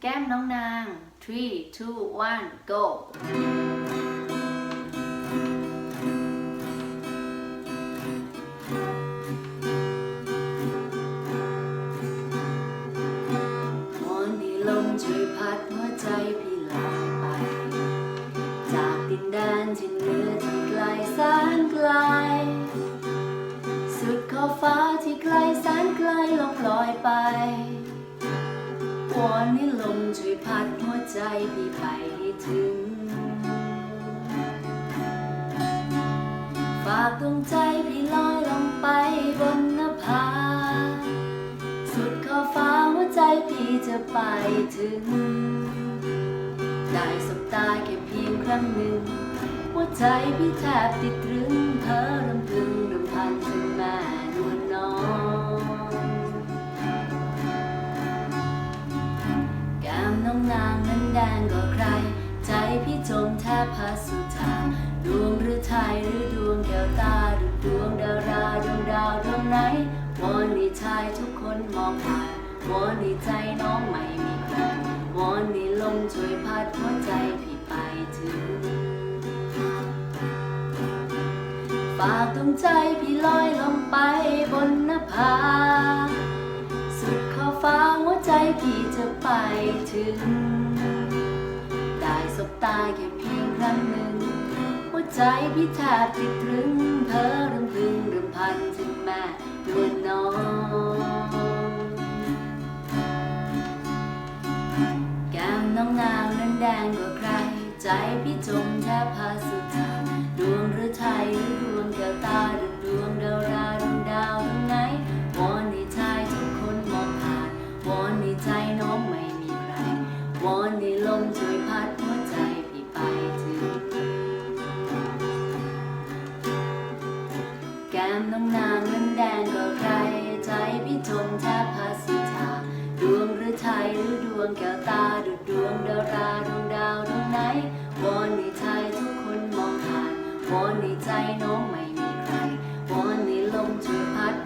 แก้มน้องนาง three two one go มอนที่ลมช่วยพัดหัวใจพี่ลอยไป จากดินแดนที่เหนือที่ไกลแสนไกล สุดขอบฟ้าที่ไกลแสนไกลลงลอยไป วอนให้ลมช่วยพัดหัวใจพี่ไปให้ถึง ฝากดวงใจพี่ลอยลงไปบนนภา สุดขอบฟ้าหัวใจพี่จะไปถึง ได้สบตาแค่เพียงครั้งหนึ่ง หัวใจพี่แทบติดตรึงเพ้อรำพึง น้องางนั้นแดงกว่าใคร ใจพี่จมแทบพาสุธาดวงหรือไทยหรือดวงแก้วตาหรือดวงดาราดวงดาวดวงไหนวอนให้ชายทุกคนมองผ่านวอนให้ใจน้องไม่มีใครวอนให้ลมช่วยพัดหัวใจพี่ไปถึงฝากดวงใจพี่ลอยลงไปบนนภา พี่จะไปถึง ได้สบตาแค่เพียงครั้งหนึ่ง หัวใจพี่แทบติดตรึงเพ้อรำพึงรำพันถึงแม่นวลน้องแก้มน้องนางนั้นแดงกว่าใคร ใจพี่จมแทบพาสุธาดวงหรือไทย ใลมช่วยพัดหัวใจพี่ไปถึง แก้มน้องนางนั้นแดงก็ใคร ใจพี่ชมแทบพาสิทาดวงหรือไทยหรือดวงแก้วตาดุดดวงดาราดวงดาวดวงไหนวอนในใจทุกคนมองผ่านวอนในใจน้องไม่มีใครวอนในลมช่วยพัด